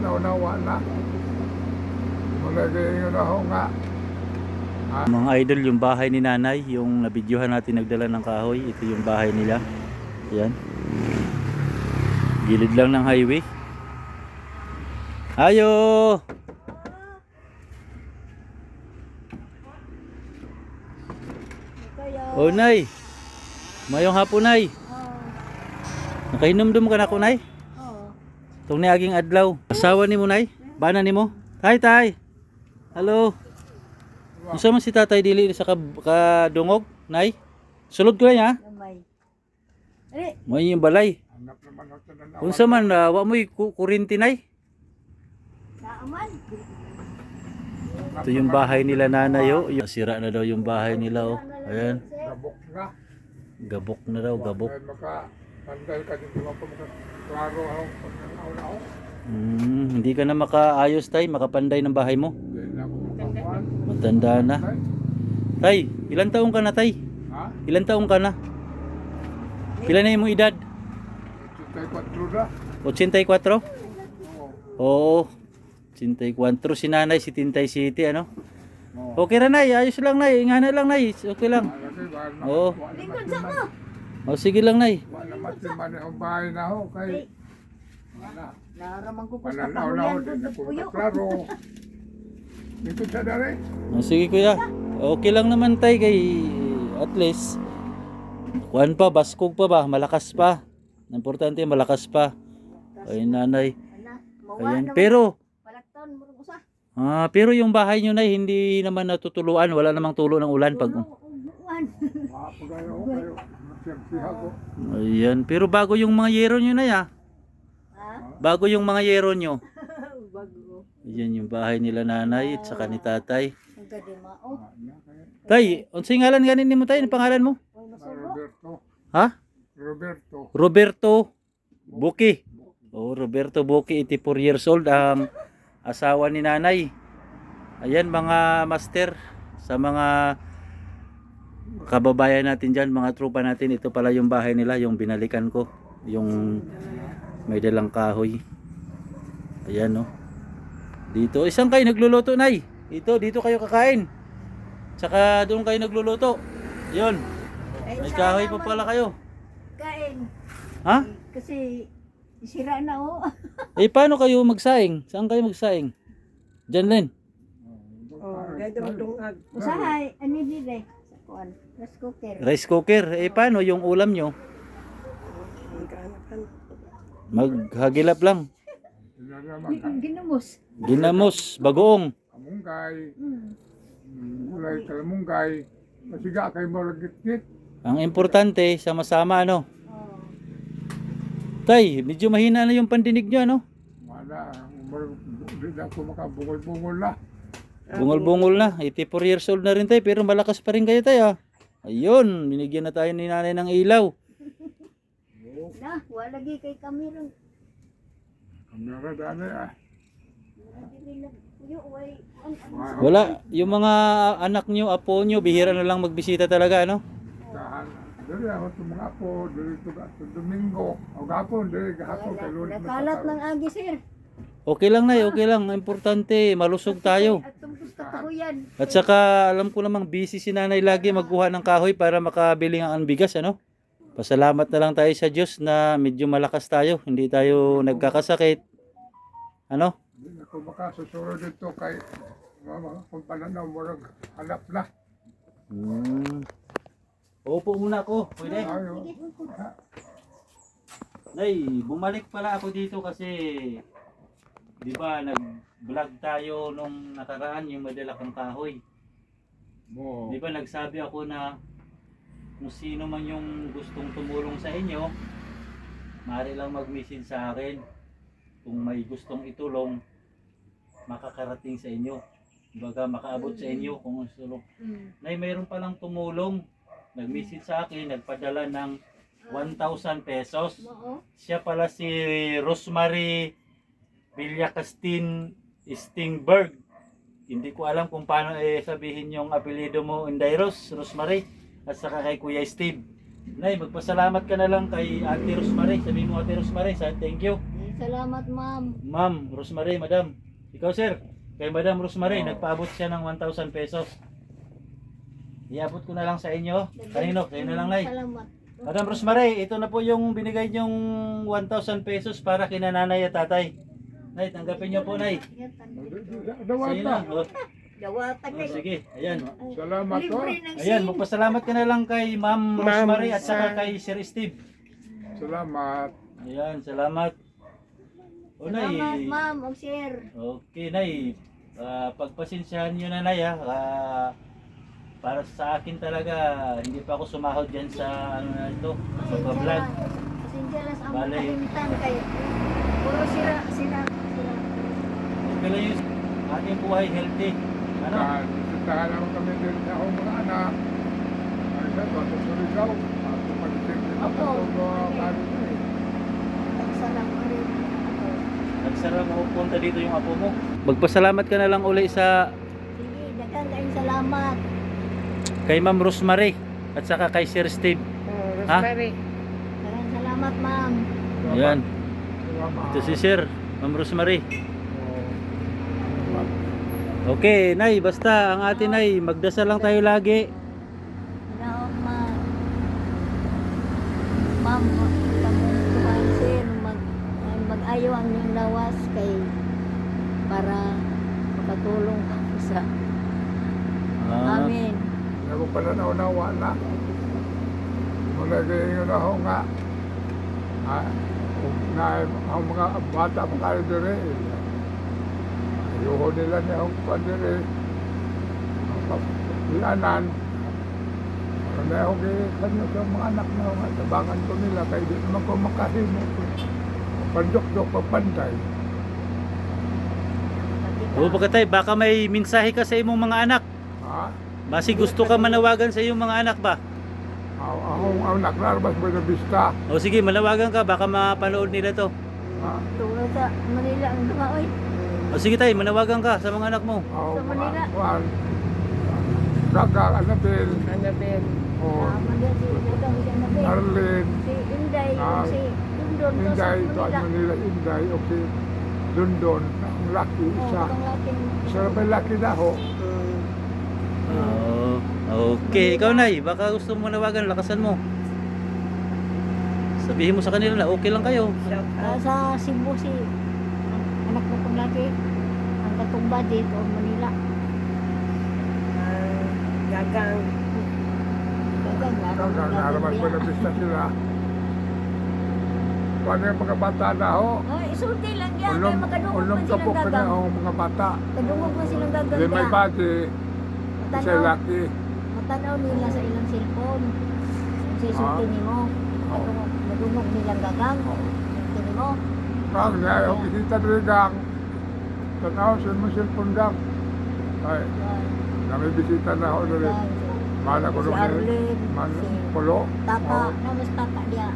Naunawa na. Malagay na ho nga. Mga idol, yung bahay ni nanay, yung nabidyohan natin nagdala ng kahoy, ito yung bahay nila. Ayan. Gilid lang ng highway. Ayo! Oh, nay! Mayong hapon, nay! Nakainom-dum ka na ko, nay? Itong niaging adlaw. Asawa ni mo, nay? Bana ni mo? Tay, tay! Hello! Unsa man si tatay dili sa ka, kadungog, nay? Sulod ko lang ha. Gamay. Ali, Mo yung balay. Ho sa man uh, wa mo'y ku- kurinti nay? Ito yung bahay nila nanay oh. Sira na daw yung bahay nila oh. Ayan. Gabok nga. Gabok na daw, gabok. Pandal ka din po maka klaro ho. Pag nanauna ho. Hmm, hindi ka na makaayos tay, makapanday ng bahay mo. Hindi na ako makakuhan. Matanda na. Tay, ilan taong ka na tay? Ha? Ilan taong ka na? Ilan na yung mong edad? Tay kwatro na. 84? Oo. Oo. 84 si nanay, si Tintay City ano? Oo. Okay ra nay, ayos lang nay, ingana lang nay, okay lang. Oo. Lingkod sa mo. O sige lang nay. Wala matiman ang bahay na ho. Kay wala. Naraman ko po sa na ko po puyo. makaklaro. Dito sa dali. O sige kuya. Okay lang naman tay kay at least kuan pa, baskog pa ba, malakas pa. Ang Importante malakas pa. Ay nanay. Ayan. Pero ah, pero yung bahay nyo na hindi naman natutuluan, wala namang tulo ng ulan pag Kayo. Masyagsiha ko. Ayan, pero bago yung mga yero nyo na ya. Ha? Bago yung mga yero nyo. Bago. Ayan yung bahay nila nanay at saka ni tatay. Ang gadi mao. Ano kayo? Tay, unsay ngalan ganin nimo tay? Ang pangalan mo? Ah. Roberto. Ha? Roberto. Roberto Buki. Oh, Roberto Buki, 84 years old, ang asawa ni nanay. Ayan mga master, sa mga kababayan natin dyan, mga tropa natin, ito pala yung bahay nila, yung binalikan ko. Yung may dalang kahoy. Ayan no. Dito, isang kayo nagluluto, nay. Ito, dito kayo kakain. Tsaka doon kayo nagluluto. Yun, Ay, may kahoy pa pala kayo. Kain. Ha? Kasi sira na oh. Eh, paano kayo magsaing? Saan kayo magsaing? Diyan rin. Oh, gaya magdungag. Usahay, ani dire kuan. Rice cooker. Rice cooker. Eh, paano yung ulam nyo? Maghagilap lang. Ginamos. Ginamos, bagoong. Kamunggay. Hmm. mm, Gulay kalamunggay. Masiga kay mo git Ang importante, sama-sama ano. Oh. Tay, medyo mahina na yung pandinig nyo ano. Wala. Hindi na ako makabungol-bungol na. Bungol-bungol na. 84 years old na rin tayo, pero malakas pa rin kayo tayo. Ayun, binigyan na tayo ni nanay ng ilaw. Na, wala lagi kay kami ron. Kamera dali ah. Wala diri na puyo way an an. Wow. Wala, yung mga anak nyo, apo nyo, bihira na lang magbisita talaga ano. Dali ako sa mga apo. Dali ito ka sa Domingo. O gapon. Dali gahapon. Kay Lunes Nakalat ng agi sir. Okay lang na, okay lang. Ang Importante, malusog tayo. At sa kahuyan. At saka alam ko namang busy si nanay lagi magkuha ng kahoy para makabili ng ang bigas ano. Pasalamat na lang tayo sa Diyos na medyo malakas tayo, hindi tayo nagkakasakit. Ano? Hindi ako makasusunod dito kay mga kung pananaw mo rin hanap na. Hmm. Opo muna ako, pwede. Ayaw. Nay, bumalik pala ako dito kasi di ba nag-vlog tayo nung nakaraan yung madala kong kahoy. Mo. Di ba nagsabi ako na kung sino man yung gustong tumulong sa inyo, maaari lang mag-message sa akin. Kung may gustong itulong, makakarating sa inyo. Baga makaabot sa inyo kung gusto. Hmm. Nay, mayroon palang tumulong. Nag-message sa akin, nagpadala ng 1,000 pesos. Siya pala si Rosemary Villacastin Stingberg. Hindi ko alam kung paano eh, sabihin yung apelido mo, Indairos, Rosemary, at saka kay Kuya Steve. Nay, magpasalamat ka na lang kay Ate Rosemary. Sabi mo Ate Rosemary, sa thank you. salamat, ma'am. Ma'am Rosemary, madam. Ikaw sir, kay Madam Rosemary, Oo. nagpaabot siya ng 1,000 pesos. Iabot ko na lang sa inyo. Kanino? Kayo na lang, Nay. Salamat. Madam Rosemary, ito na po yung binigay niyong 1,000 pesos para kina nanay at tatay. Nay, tanggapin niyo po, Nay. Sige pa. na. Oh, Dawata oh, kay. sige, ayan. Salamat oh. Libre ng Ayan, sim. magpasalamat ka na lang kay Ma'am Ma'am Rosemary at saka Sa- kay Sir Steve. Salamat. Ayan, salamat. O, Nay. Salamat, ma'am. O, sir. Okay, Nay. Ah, pagpasensyahan nyo na, Nay, ha. Ah, para sa akin talaga, hindi pa ako sumahod dyan sa ano na ito, sa vlog. Pasensya lang sa among Bale. kalimtan kay. Puro sira, sira, lang yung ating buhay healthy. Ano? Dahil bisitahan naman kami din sa akong mga anak. Ay, sa Surigao. Ako pag-isip din ako Opo. sa kami na eh. Rin. Nagsarap ako punta dito yung apo mo. Magpasalamat ka na lang uli sa Sige, daghang kayong salamat. kay Ma'am Rosemary at saka kay Sir Steve. Oh, Ha? Rosemary. Daghang salamat, ma'am. Ayan. Ito si Sir, Ma'am Rosemary. Okay, Nay, basta ang atin ay magdasal lang tayo lagi. Ma'am. Kamustuhan, sir. Mag, ay, mag-ayo ang inyong lawas kay para makatulong ako sa Ah, amin. Hindi ko pala naunawa na. Mula kayo ako nga. Ah, na ang mga bata pa kayo doon eh. Ayoko nila niya akong pandire. Ang papianan. Ano na ako kay kanyo sa mga anak na ako. Tabangan ko nila kaya di naman ko makahimo. Pandok-dok, papantay. Oo, pagkatay, baka may mensahe ka sa imong mga anak. Ha? Basi gusto ka manawagan sa iyong mga anak ba? Ako, ako ang naklarbas mo na bista. O sige, manawagan ka, baka mapanood nila to. Ha? Tulong sa Manila ang duha, oy. O sige tay, manawagan ka sa mga anak mo. Ako Sa Manila. mga kuwan. Gaga, Anabel. Annabelle. O Tama din si Dagang si Annabel. Arlene. Si Inday, Ah, si Lundon to sa Inday, ito Manila. ano nila, Inday. O si London. Ang laki, Oh, isa. itong laking Isa na ba laki na ho? Mm. Oo. Okay, ikaw nay, baka gusto mo manawagan, lakasan mo. Sabihin mo sa kanila na okay lang kayo. Ah, out. sa Cebu si anak ko pong laki ang katumba dito Manila. Ah, gagang. Dagang Gaga, naraman ko na bista sila. Paano yung mga bata na ho? Ay, isulti lang yan. Ulong, ulong kapok na gagang. ho, mga bata. Kadungog man silang gagang. May niya. bati, isa laki. Matanaw nila sa ilang cellphone. Sa isulti Ah. nimo. Madungog, madungog nilang gagang. Isulti nimo. Kang na yung isita rin gang. Tanaw, sin mo cellphone gang. Ay, Yan, kami bisita na ho na rin. Mana ko Si nung Arlene, man si pulo. Tata, Oh, namas tata dia.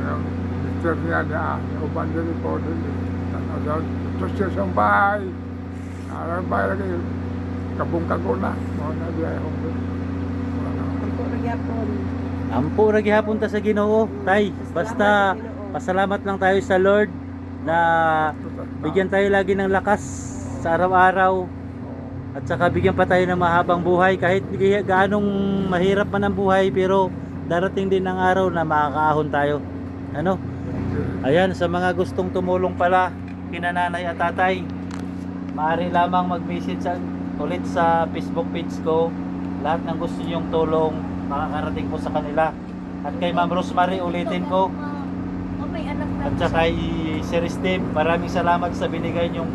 yung mister niya yung uban din po din. Tanaw daw, ito siya sa bahay. Arang bahay lagi. Kabungkag ko na. Mga na diya yung wala. Ang puro yapon. Ampo ra gihapon ta sa Ginoo, tay. Basta pasalamat lang tayo sa Lord na bigyan tayo lagi ng lakas sa araw-araw at saka bigyan pa tayo ng mahabang buhay kahit gaanong mahirap man ang buhay pero darating din ang araw na makakaahon tayo. Ano? Ayan, sa mga gustong tumulong pala, kina nanay at tatay, maaari lamang mag-message sa, ulit sa Facebook page ko. Lahat ng gusto nyong tulong, makakarating po sa kanila. At kay Ma'am Rosemary, ulitin ko. At saka kay Sir Steve, maraming salamat sa binigay nyong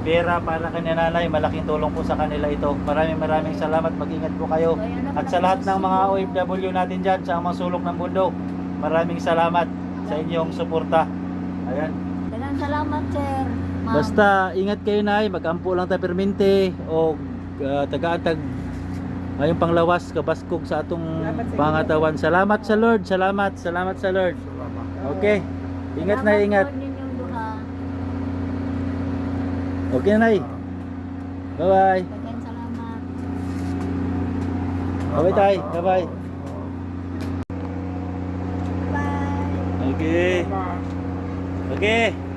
pera para kay nanay. Malaking tulong po sa kanila ito. Maraming maraming salamat. Mag-ingat po kayo. At sa lahat ng mga OFW natin dyan sa mga sulok ng mundo, maraming salamat sa inyong suporta. Ayan. Salamat, sir. Basta ingat kayo na mag-ampo lang tayo permente o uh, taga-atag ngayong panglawas kabaskog sa atong pangatawan. Salamat sa Lord, salamat, salamat sa Lord. Okay. Ingat na ingat. Okay na Bye-bye. Daghang salamat. Bye-bye tay. Bye-bye. Bye. Okay. Okay.